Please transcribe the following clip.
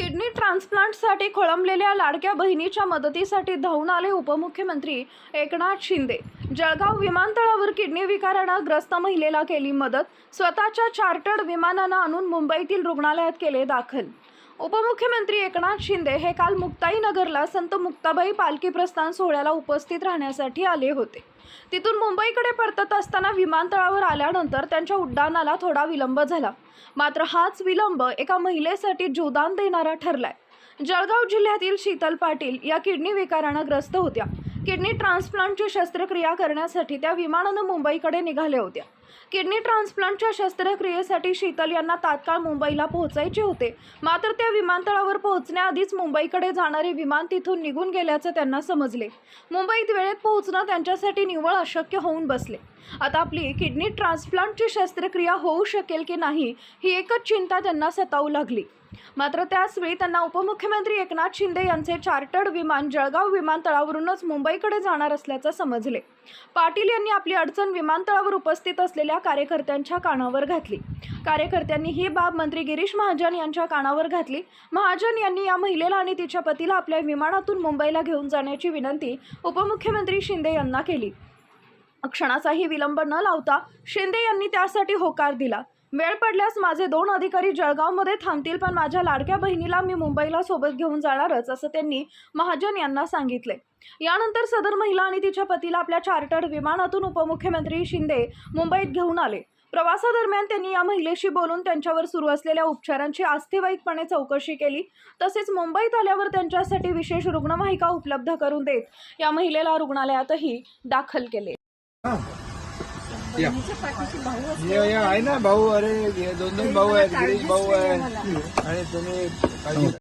Kidney ट्रान्सप्लांटसाठी खोळंबलेल्या लाडक्या बहिणीच्या मदतीसाठी धावून आले उपमुख्यमंत्री एकनाथ शिंदे. जळगाव विमानतळावर किडनी विकारानं ग्रस्त महिलेला केली मदत. स्वतःच्या चार्टर्ड विमानानं आणून मुंबईतील रुग्णालयात केले दाखल. उपमुख्यमंत्री एकनाथ शिंदे हे काल मुक्ताईनगरला संत मुक्ताबाई पालखी प्रस्थान सोहळ्याला उपस्थित राहण्यासाठी आले होते. तिथून मुंबईकडे परतत असताना विमानतळावर आल्यानंतर त्यांच्या उड्डाणाला थोडा विलंब झाला. मात्र हाच विलंब एका महिलेसाठी जीवदान देणारा ठरलाय. जळगाव जिल्ह्यातील शीतल पाटील या किडनी विकारानं ग्रस्त होत्या. किडनी ट्रान्सप्लांटची शस्त्रक्रिया करण्यासाठी त्या विमानानं मुंबईकडे निघाल्या होत्या. किडनी ट्रान्सप्लांटच्या शस्त्रक्रियेसाठी शीतल यांना तात्काळ मुंबईला पोहोचायचे होते. मात्र त्या विमानतळावर पोहोचण्याआधीच मुंबईकडे जाणारे विमान तिथून निघून गेल्याचं त्यांना समजले. मुंबईत वेळेत पोहोचणं त्यांच्यासाठी निव्वळ अशक्य होऊन बसले. आता आपली किडनी ट्रान्सप्लांटची शस्त्रक्रिया होऊ शकेल की नाही ही एकच चिंता त्यांना सतावू लागली. मात्र त्याचवेळी त्यांना उपमुख्यमंत्री एकनाथ शिंदे यांचे चार्टर्ड विमान जळगाव विमानतळावरूनच मुंबईकडे जाणार असल्याचं समजले. पाटील यांनी आपली अडचण विमानतळावर उपस्थित असलेल्या कार्यकर्त्यांच्या कानावर घातली. कार्यकर्त्यांनी ही बाब मंत्री गिरीश महाजन यांच्या कानावर घातली. महाजन यांनी या महिलेला आणि तिच्या पतीला आपल्या विमानातून मुंबईला घेऊन जाण्याची विनंती उपमुख्यमंत्री शिंदे यांना केली. क्षणाचाही विलंब न लावता शिंदे यांनी त्यासाठी होकार दिला. वेळ पडल्यास माझे दोन अधिकारी जळगावमध्ये थांबतील पण माझ्या लाडक्या बहिणीला मी मुंबईला सोबत घेऊन जाणारच असं त्यांनी महाजन यांना सांगितले. यानंतर सदर महिला आणि तिच्या पतीला आपल्या चार्टर्ड विमानातून उपमुख्यमंत्री शिंदे मुंबईत घेऊन आले. प्रवासादरम्यान त्यांनी या महिलेशी बोलून त्यांच्यावर सुरू असलेल्या उपचारांची आस्थेवाईकपणे चौकशी केली. तसेच मुंबईत आल्यावर त्यांच्यासाठी विशेष रुग्णवाहिका उपलब्ध करून देत या महिलेला रुग्णालयातही दाखल केले. या. ये ये आहे ना भाऊ अरे हे दोन दोन भाऊ आहेत गिरीश भाऊ आहे. आणि तुम्ही